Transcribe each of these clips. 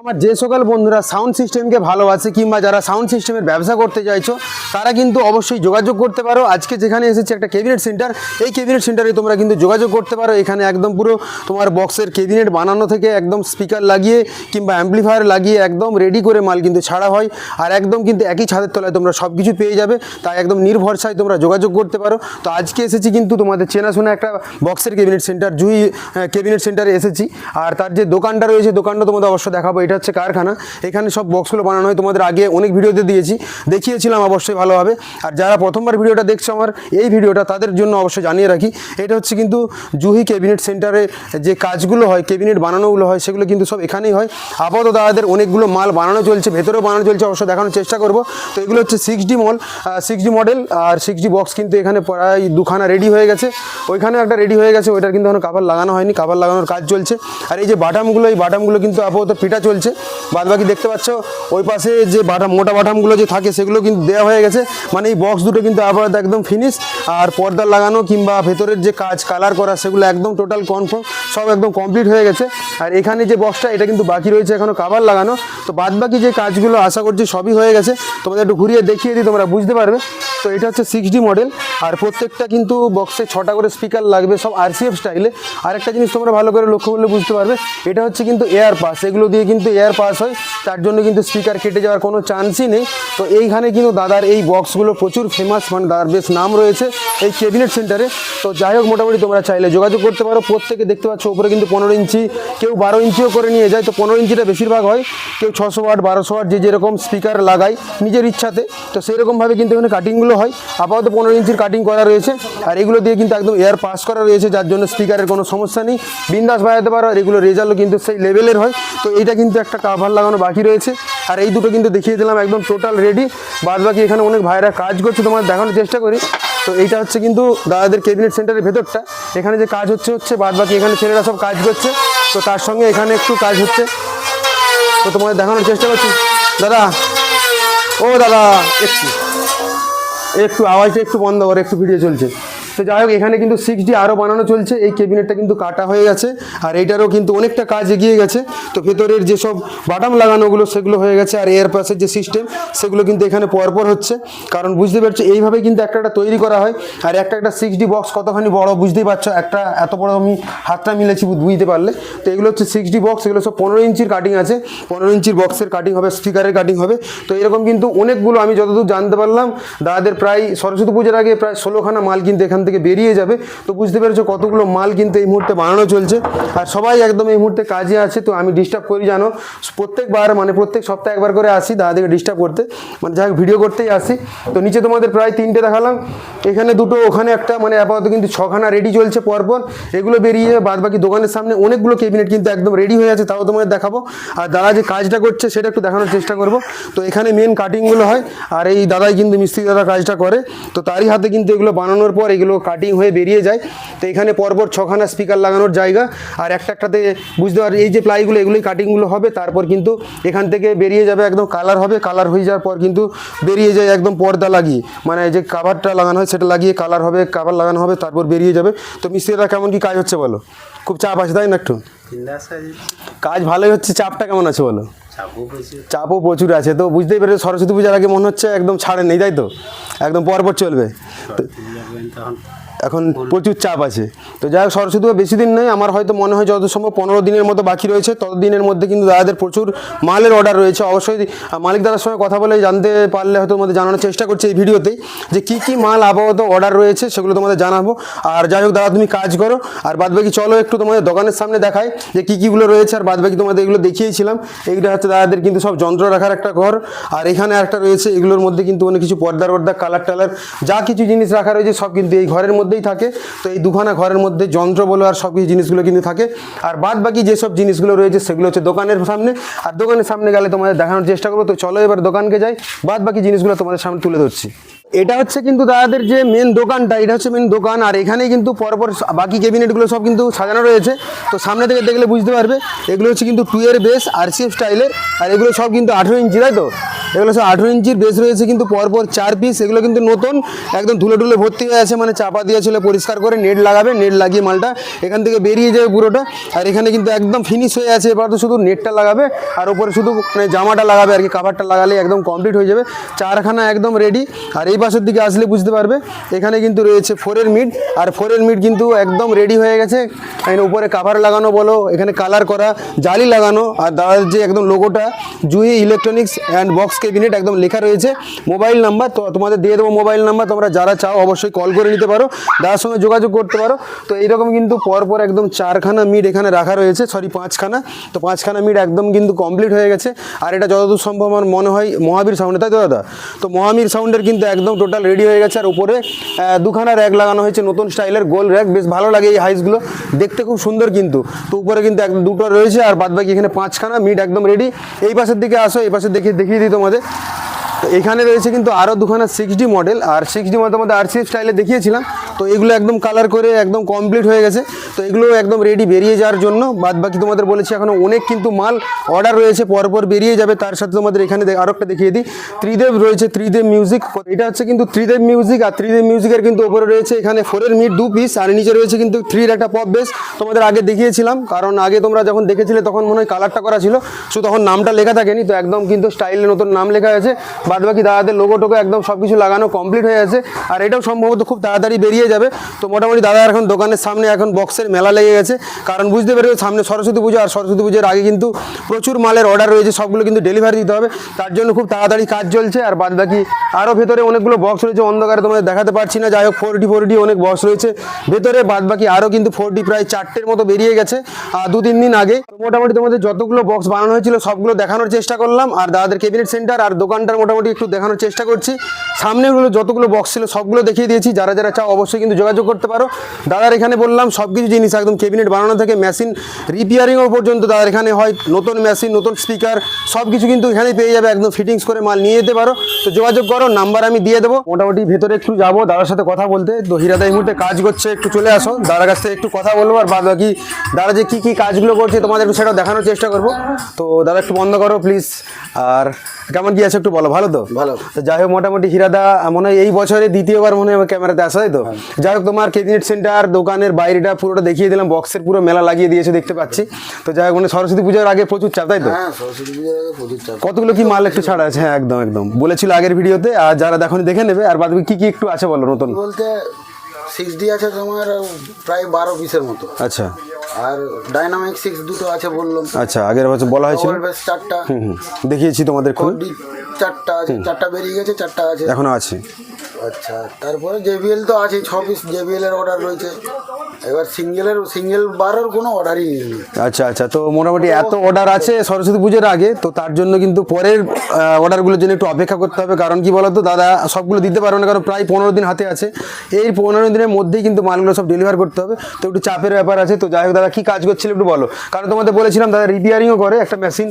আমার যে সকল বন্ধুরা সাউন্ড সিস্টেমকে ভালোবাসে কিংবা যারা সাউন্ড সিস্টেমের ব্যবসা করতে চাইছো, তারা কিন্তু অবশ্যই যোগাযোগ করতে পারো। আজকে যেখানে এসেছে একটা ক্যাবিনেট সেন্টার এই ক্যাবিনেট সেন্টারে তোমরা কিন্তু যোগাযোগ করতে পারো। এখানে একদম পুরো তোমার বক্সের ক্যাবিনেট বানানো থেকে একদম স্পিকার লাগিয়ে কিংবা অ্যাম্পলিফায়ার লাগিয়ে একদম রেডি করে মাল কিন্তু ছাড়া হয়। আর একদম কিন্তু একই ছাদের তলায় তোমরা সব কিছু পেয়ে যাবে। তাই একদম নির্ভরসায় তোমরা যোগাযোগ করতে পারো। তো আজকে এসেছি কিন্তু তোমাদের চেনাশোনা একটা বক্সের ক্যাবিনেট সেন্টার জুই ক্যাবিনেট সেন্টারে এসেছি। আর তার যে দোকানটা রয়েছে, দোকানটা তোমাদের অবশ্য দেখাবো। এটা হচ্ছে কারখানা। এখানে সব বক্সগুলো বানানো হয়। তোমাদের আগে অনেক ভিডিওতে দিয়েছি। দেখিয়েছিলাম অবশ্যই ভালোভাবে। আর যারা প্রথমবার ভিডিওটা দেখছ আমার, এই ভিডিওটা তাদের জন্য অবশ্যই জানিয়ে রাখি। এটা হচ্ছে কিন্তু জুহি ক্যাবিনেট সেন্টারে যে কাজগুলো হয়, ক্যাবিনেট বানানোগুলো হয়, সেগুলো কিন্তু সব এখানেই হয়। আপাতত দাদাদের অনেকগুলো মাল বানানো চলছে, ভেতরেও বানানো চলছে, অবশ্য দেখানোর চেষ্টা করব। তো এগুলো হচ্ছে সিক্স ডি মল সিক্স ডি মডেল আর সিক্স ডি বক্স কিন্তু এখানে প্রায় দুখানা রেডি হয়ে গেছে। ওইখানে একটা রেডি হয়ে গেছে, ওইটার কিন্তু এখনও কাভার লাগানো হয়নি। কাভার লাগানোর কাজ চলছে। আর এই যে বাটামগুলো, এই বাটামগুলো কিন্তু আপাতত পিটা চলছে। বাদ বাকি দেখতে পাচ্ছ, ওই পাশে যে বাটাম মোটা বাটামগুলো যে থাকে, সেগুলো কিন্তু দেওয়া হয়ে গেছে। মানে এই বক্স দুটো কিন্তু আপাতত একদম ফিনিশ আর পর্দা লাগানো কিংবা ভেতরের যে কাজ কালার করা, সেগুলো একদম টোটাল কনফার্ম সব একদম কমপ্লিট হয়ে গেছে। আর এখানে যে বক্সটা এটা কিন্তু বাকি রয়েছে এখনও কাবার লাগানো। তো বাদ বাকি যে কাজগুলো আশা করছি সবই হয়ে গেছে। তোমাদের একটু ঘুরিয়ে দেখিয়ে দিই, তোমরা বুঝতে পারবে। তো এটা হচ্ছে সিক্স মডেল আর প্রত্যেকটা কিন্তু বক্সে ছটা করে স্পিকার লাগবে, সব আরসিএফ স্টাইলে আর একটা জিনিস তোমরা ভালো করে লক্ষ্য করলে বুঝতে পারবে, এটা হচ্ছে কিন্তু এয়ার পাস এগুলো দিয়ে কিন্তু এয়ার পাস হয়, তার জন্য কিন্তু স্পিকার কেটে যাওয়ার কোনো চান্সই নেই। তো এইখানে কিন্তু দাদার এই বক্সগুলো প্রচুর ফেমাস মানে দাদার বেশ নাম রয়েছে এই ক্যাবিনেট সেন্টারে তো যাই হোক, মোটামুটি তোমরা চাইলে যোগাযোগ করতে পারো। প্রত্যেকে দেখতে পাচ্ছ উপরে কিন্তু পনেরো ইঞ্চি, কেউ বারো ইঞ্চিও করে নিয়ে যায়। তো পনেরো ইঞ্চিটা বেশিরভাগ হয়, কেউ ছশো ওয়াট বারোশো ওয়াট যে যেরকম স্পিকার লাগায় নিজের ইচ্ছাতে। তো সেরকমভাবে কিন্তু এখানে কাটিংগুলো হয়। আপাতত পনেরো ইঞ্চির কাটিং করা রয়েছে। আর এগুলো দিয়ে কিন্তু একদম এয়ার পাস করা রয়েছে, যার জন্য স্পিকারের কোনো সমস্যা নেই। বিন্দাস বাজাতে পারো, আর এগুলো রেজাল্টও কিন্তু সেই লেভেলের হয়। তো এইটা কিন্তু একটা কাভার লাগানো বাকি রয়েছে। আর এই দুটো কিন্তু দেখিয়ে দিলাম একদম টোটাল রেডি বাদ বাকি এখানে অনেক ভাইরা কাজ করছে তোমার দেখানোর চেষ্টা করি। তো এইটা হচ্ছে কিন্তু দাদাদের ক্যাবিনেট সেন্টারের ভেতরটা। এখানে যে কাজ হচ্ছে হচ্ছে বাদ বাকি এখানে ছেলেরা সব কাজ করছে। তো তার সঙ্গে এখানে একটু কাজ হচ্ছে। তো তোমাদের দেখানোর চেষ্টা করছি। দাদা, ও দাদা, একটু একটু আওয়াজটা একটু বন্ধ করে, একটু ভিডিও চলছে। তো যাই হোক, এখানে কিন্তু সিক্স ডি আরও বানানো চলছে। এই ক্যাবিনেটটা কিন্তু কাটা হয়ে গেছে, আর এইটারও কিন্তু অনেকটা কাজ এগিয়ে গেছে। তো ভেতরের যেসব বাটাম লাগানোগুলো, সেগুলো হয়ে গেছে, আর এয়ার পাসের যে সিস্টেম সেগুলো কিন্তু এখানে পরপর হচ্ছে। কারণ বুঝতে পারছ এইভাবে কিন্তু একটা একটা তৈরি করা হয়, আর একটা একটা সিক্স ডি বক্স কতখানি বড়, বুঝতেই পারছ, একটা এত বড় আমি হাতটা মিলেছি বুঝতে পারলে। তো এগুলো হচ্ছে সিক্স ডি বক্স এগুলো সব পনেরো ইঞ্চির কাটিং আছে। পনেরো ইঞ্চির বক্সের কাটিং হবে স্পিকারের কাটিং হবে। তো এরকম কিন্তু অনেকগুলো আমি যতদূর জানতে পারলাম, দাদাদের প্রায় সরস্বতী পুজোর আগে প্রায় ষোলোখানা মাল কিন্তু এখান থেকে বেরিয়ে যাবে। তো বুঝতে পেরেছ কতগুলো মাল কিন্তু এই মুহূর্তে বানানো চলছে। আর সবাই একদম এই মুহূর্তে কাজে আছে, তো আমি ডিস্টার্ব করি, জানো? প্রত্যেকবার মানে প্রত্যেক সপ্তাহে একবার করে আসি দাদাদেরকে ডিস্টার্ব করতে। মানে যাই ভিডিও করতেই আসি। তো নিচে তোমাদের প্রায় তিনটে দেখালাম। এখানে দুটো, ওখানে একটা মানে আপাতত কিন্তু ছখানা রেডি চলছে পরপর। এগুলো বেরিয়ে যাবে বাদ বাকি দোকানের সামনে অনেকগুলো ক্যাবিনেট কিন্তু একদম রেডি হয়ে আছে, তাও তোমাদের দেখাবো। আর দাদা যে কাজটা করছে, সেটা একটু দেখানোর চেষ্টা করব। তো এখানে মেন কাটিংগুলো হয়, আর এই দাদাই কিন্তু মিস্ত্রি দাদা কাজটা করে। তো তারই হাতে কিন্তু এগুলো বানানোর পর এগুলো কাটিং হয়ে বেরিয়ে যায়। তো এখানে পরপর ছখানা স্পিকার লাগানোর জায়গা। আর একটা একটাতে বুঝতে পারি এই যে প্লাইগুলো এগুলোই কাটিংগুলো হবে। তারপর কিন্তু এখান থেকে বেরিয়ে যাবে একদম কালার হবে। কালার হয়ে যাওয়ার পর কিন্তু বেরিয়ে যায় একদম পর্দা লাগিয়ে। মানে যে কাভারটা লাগানো হয়, সেটা লাগিয়ে কালার হবে কাভার লাগানো হবে, তারপর বেরিয়ে যাবে। তো মিস্ত্রিরা কেমন কি কাজ হচ্ছে বলো? খুব চাপ আছে, তাই না একটু? কাজ ভালোই হচ্ছে, চাপটা কেমন আছে বলো? চাপও প্রচুর আছে। তো বুঝতেই পেরে সরস্বতী পূজার আগে মনে হচ্ছে একদম ছাড়ে নেই তাই তো? একদম পরপর চলবে। তো যাবেন তখন এখন প্রচুর চাপ আছে। তো যাই হোক সরস্বতী বেশি দিন নেই আমার হয়তো মনে হয় যত সম্ভব পনেরো দিনের মতো বাকি রয়েছে তত দিনের মধ্যে কিন্তু দাদাদের প্রচুর মালের অর্ডার রয়েছে। অবশ্যই মালিক দাদার সঙ্গে কথা বলে জানতে পারলে হয়তো তোমাদের জানানোর চেষ্টা করছি এই ভিডিওতে যে কী কী মাল আপাতত অর্ডার রয়েছে সেগুলো তোমাদের জানাব। আর যাই হোক দাদা তুমি কাজ করো। আর বাদ বাকি চলো একটু তোমাদের দোকানের সামনে দেখাই যে কী কীগুলো রয়েছে। আর বাদ বাকি তোমাদের এগুলো দেখিয়েছিলাম। এইটা হচ্ছে দাদাদের কিন্তু সব যন্ত্র রাখার একটা ঘর। আর এখানে একটা রয়েছে এগুলোর মধ্যে কিন্তু অনেক কিছু পর্দার পর্দা কালার টালার যা কিছু জিনিস রাখা রয়েছে সব কিন্তু এই ঘরের মধ্যেই থাকে। তো এই দুখানা ঘরের মধ্যে যন্ত্র বলো আর সব কিছু জিনিসগুলো কিন্তু থাকে। আর বাদ বাকি যেসব জিনিসগুলো রয়েছে সেগুলো হচ্ছে দোকানের সামনে। আর দোকানের সামনে গেলে তোমাদের দেখানোর চেষ্টা করব। তো চলো এবার দোকানকে যাই। বাদ বাকি জিনিসগুলো তোমাদের সামনে তুলে ধরছি। এটা হচ্ছে কিন্তু দাদাদের যে মেন দোকানটা, এটা হচ্ছে মেন দোকান। আর এখানেই কিন্তু পরপর বাকি ক্যাবিনেটগুলো সব কিন্তু সাজানো রয়েছে। তো সামনে থেকে দেখলে বুঝতে পারবে, এগুলো হচ্ছে কিন্তু টু এর বেস আরসিএফ স্টাইলের। আর এগুলো সব কিন্তু আঠেরো ইঞ্চি, তাই তো? এগুলো সব আঠেরো ইঞ্চির বেস রয়েছে, কিন্তু পরপর চার পিস এগুলো কিন্তু নতুন, একদম ধুলে টুলে ভর্তি হয়ে আছে মানে চাপা দিয়ে ছিল পরিষ্কার করে নেট লাগাবে, নেট লাগিয়ে মালটা এখান থেকে বেরিয়ে যাবে পুরোটা। আর এখানে কিন্তু একদম ফিনিশ হয়ে আছে, এবার তো শুধু নেটটা লাগাবে, আর ওপরে শুধু মানে জামাটা লাগাবে আর কি কাভারটা লাগালে একদম কমপ্লিট হয়ে যাবে, চারখানা একদম রেডি আর এই পাশের দিকে আসলে বুঝতে পারবে, এখানে কিন্তু রয়েছে ফোরের মিট আর ফোরের মিট কিন্তু একদম রেডি হয়ে গেছে। এখানে উপরে কাভার লাগানো বলো, এখানে কালার করা, জালি লাগানো, আর দাদার যে একদম লোগোটা Juhi electronics and box cabinet একদম লেখা রয়েছে মোবাইল নাম্বার তো তোমাদের দিয়ে দেবো মোবাইল নাম্বার তোমরা যারা চাও অবশ্যই কল করে নিতে পারো, দাদার সঙ্গে যোগাযোগ করতে পারো। তো এইরকম কিন্তু পরপর একদম চারখানা মিট এখানে রাখা রয়েছে সরি পাঁচখানা, তো পাঁচখানা মিট একদম কিন্তু কমপ্লিট হয়ে গেছে। আর এটা যতদূর সম্ভব আমার মনে হয় মহাবীর সাউন্ডে তাই তো দাদা? তো মহাবীর সাউন্ডের কিন্তু একদম টোটাল রেডি হয়ে গেছে, আর উপরে দুখানা র্যাক লাগানো হয়েছে, নতুন স্টাইলের গোল র্যাক বেশ ভালো লাগে এই হাইসগুলো দেখতে খুব সুন্দর কিন্তু। তো উপরে কিন্তু একদম দুটো রয়েছে, আর বাদ বাকি এখানে পাঁচখানা মিট একদম রেডি এই পাশের দিকে আসো, এই পাশের দেখে, দেখিয়ে দিই তোমাদের। তো এখানে রয়েছে কিন্তু আরও দুখানা সিক্স ডি মডেল আর সিক্স ডি মধ্যে মধ্যে আরসি স্টাইলে দেখিয়েছিলাম। তো এগুলো একদম কালার করে একদম কমপ্লিট হয়ে গেছে। তো এগুলো একদম রেডি বেরিয়ে যাওয়ার জন্য। বাদ বাকি তোমাদের বলেছি এখনও অনেক কিন্তু মাল অর্ডার রয়েছে, পরপর বেরিয়ে যাবে। তার সাথে তোমাদের এখানে আরও একটা দেখিয়ে দিই। ত্রিদেব রয়েছে, ত্রিদেব মিউজিক এটা হচ্ছে কিন্তু ত্রিদেব মিউজিক আর ত্রিদেব মিউজিকের কিন্তু ওপরে রয়েছে এখানে ফোরের মিট দু পিস আর নিচে রয়েছে কিন্তু থ্রির একটা পপ বেস তোমাদের আগে দেখিয়েছিলাম, কারণ আগে তোমরা যখন দেখেছিলে তখন মনে হয় কালারটা করা ছিল। শুধু তখন নামটা লেখা থাকেনি, তো একদম কিন্তু স্টাইলে নতুন নাম লেখা আছে। বাদ বাকি দাদাদের লোগো টোগো একদম সব কিছু লাগানো কমপ্লিট হয়ে আছে। আর এটাও সম্ভবত খুব তাড়াতাড়ি বেরিয়ে যাবে। তো মোটামুটি দাদা এখন দোকানের সামনে এখন বক্সের মেলা লেগে গেছে। কারণ বুঝতে পেরে সামনে সরস্বতী পুজো আর সরস্বতী পুজোর আগে কিন্তু প্রচুর মালের অর্ডার রয়েছে, সবগুলো কিন্তু ডেলিভারি দিতে হবে। তার জন্য খুব তাড়াতাড়ি কাজ চলছে, আর বাদ বাকি আরও ভেতরে অনেকগুলো বক্স রয়েছে, অন্ধকারে তোমাদের দেখাতে পারছি না। যাই হোক ফোর ডি ফোর ডি অনেক বক্স রয়েছে। ভেতরে বাদ বাকি আরও কিন্তু ফোর ডি প্রায় চারটের মতো বেরিয়ে গেছে, আর দু, তিন দিন আগে। মোটামুটি তোমাদের যতগুলো বক্স বানানো হয়েছিল, সবগুলো দেখানোর চেষ্টা করলাম, আর দাদাদের ক্যাবিনেট সেন্টার আর দোকানটার মোটামুটি একটু দেখানোর চেষ্টা করছি। সামনেগুলো যতগুলো বক্স ছিল, সবগুলো দেখিয়ে দিয়েছি। যারা যারা চাও, অবশ্যই কিন্তু যোগাযোগ করতে পারো। দাদার এখানে বললাম সব কিছু জিনিস একদম ক্যাবিনেট বানানো থেকে মেশিন রিপেয়ারিংও পর্যন্ত দাদার এখানে হয়, নতুন মেশিন নতুন স্পিকার সব কিছু কিন্তু এখানে পেয়ে যাবে, একদম ফিটিংস করে মাল নিয়ে যেতে পারো। তো যোগাযোগ করো নাম্বার আমি দিয়ে দেবো। মোটামুটি ভেতরে একটু যাব, দাদার সাথে কথা বলতে। তো হিরাদা এই মুহূর্তে কাজ করছে, একটু চলে আসো। দাদার কাছ থেকে একটু কথা বলব, আর বাদ বাকি দাদা যে কী কী কাজগুলো করছে, তোমাদের সেটাও দেখানোর চেষ্টা করব। তো দাদা একটু বন্ধ করো প্লিজ আর কেমন কি আছে একটু বলো ভালো তো? ভালো। তো যাই হোক মোটামুটি হিরাদা মনে হয় এই বছরে দ্বিতীয়বার মনে হয় ক্যামেরাতে আসা তাই তো? যাই হোক তোমার ক্যাবিনেট সেন্টার দোকানের বাইরেটা পুরোটা দেখিয়ে দিলাম বক্সের পুরো মেলা লাগিয়ে দিয়েছে দেখতে পাচ্ছি। তো যাই হোক মানে সরস্বতী পুজোর আগে প্রচুর চাপ তাই তো? হ্যাঁ কতগুলো কি মাল একটু ছাড়া আছে? হ্যাঁ একদম একদম। বলেছিল আগের ভিডিওতে আর যারা দেখনি দেখে নেবে আর বাদ কি কি একটু আছে বলো নতুন। বলতে সিক্স ডি আছে তোমার প্রায় বারো পিসের মতো। আচ্ছা। আর ডাইনামিক সিক্স দুটো আছে বললাম। আচ্ছা আগের বছর বলা হয়েছিল? বেশ চারটা। হুম হুম দেখিয়েছি তোমাদের খুব চারটা আছে চারটা বেরিয়ে গেছে চারটা আছে। এখনও আছে। আচ্ছা তারপরে জেবিএল তো আছে ছ পিস জেবিএল এর অর্ডার রয়েছে। এবার সিঙ্গেলের সিঙ্গেল বারের কোনো অর্ডারই নেই। আচ্ছা আচ্ছা তো মোটামুটি এত অর্ডার আছে সরস্বতী পুজোর আগে তো তার জন্য কিন্তু পরের অর্ডারগুলোর জন্য একটু অপেক্ষা করতে হবে। কারণ কি বলতো দাদা সবগুলো দিতে পারবে না কারণ প্রায় পনেরো দিন হাতে আছে। এই পনেরো দিনের মধ্যেই কিন্তু মালগুলো সব ডেলিভার করতে হবে। তো একটু চাপের ব্যাপার আছে তো যাই হোক দাদা কী কাজ করছিল একটু বলো। কারণ তোমাদের বলেছিলাম দাদা রিপেয়ারিংও করে একটা মেশিন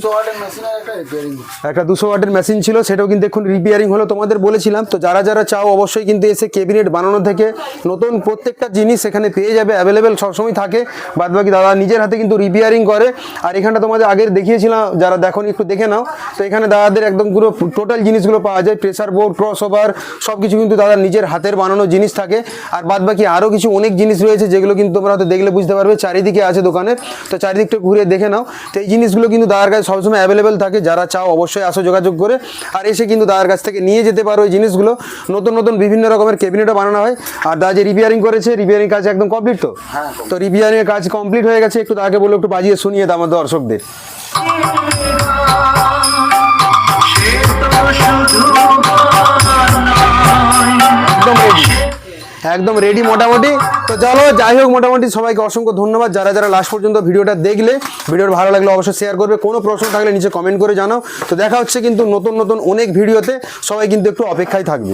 একটা দুশো ওয়াটের মেশিন ছিল সেটাও কিন্তু এখন রিপেয়ারিং হলো। তোমাদের বলেছিলাম তো যারা যারা চাও অবশ্যই কিন্তু এসে ক্যাবিনেট বানানো থেকে নতুন প্রত্যেকটা জিনিস এখানে পেয়ে যাবে। অ্যাভেলেবেল সবসময় থাকে। বাদ বাকি দাদা নিজের হাতে কিন্তু রিপেয়ারিং করে। আর এখানটা তোমাদের আগের দেখিয়েছিলাম, যারা দেখোনি একটু দেখে নাও। তো এখানে দাদাদের একদম পুরো টোটাল জিনিসগুলো পাওয়া যায়। প্রেসার বোর্ড ক্রস ওভার সব কিছু কিন্তু দাদা নিজের হাতের বানানো জিনিস থাকে। আর বাদ বাকি আরও কিছু অনেক জিনিস রয়েছে, যেগুলো কিন্তু তোমরা হয়তো দেখলে বুঝতে পারবে, চারিদিকে আছে দোকানের তো চারিদিকটা ঘুরে দেখে নাও। তো এই জিনিসগুলো কিন্তু দাদার কাছে সবসময় অ্যাভেলেবেল থাকে। যারা চাও অবশ্যই আসো যোগাযোগ করে। আর এসে কিন্তু দাদার কাছ থেকে নিয়ে যেতে পারো এই জিনিসগুলো। নতুন নতুন বিভিন্ন রকমের ক্যাবিনেটও বানানো হয়। আর দাদা যে রিপেয়ারিং করেছে রিপেয়ারিং কাজ একদম কমপ্লিট তো? তো রিপেয়ারিং এর কাজ কমপ্লিট হয়ে গেছে, একটু তাকে বলে একটু বাজিয়ে শুনিয়ে দাও দর্শকদের। একদম রেডি একদম রেডি মোটামুটি। তো চলো, যাই হোক, মোটামুটি সবাইকে অসংখ্য ধন্যবাদ। যারা যারা লাস্ট পর্যন্ত ভিডিওটা দেখলে, ভিডিওর ভালো লাগলে অবশ্যই শেয়ার করবে। কোনো প্রশ্ন থাকলে নিচে কমেন্ট করে জানাও। তো দেখা হচ্ছে কিন্তু নতুন নতুন অনেক ভিডিওতে। সবাই কিন্তু একটু অপেক্ষায় থাকবে।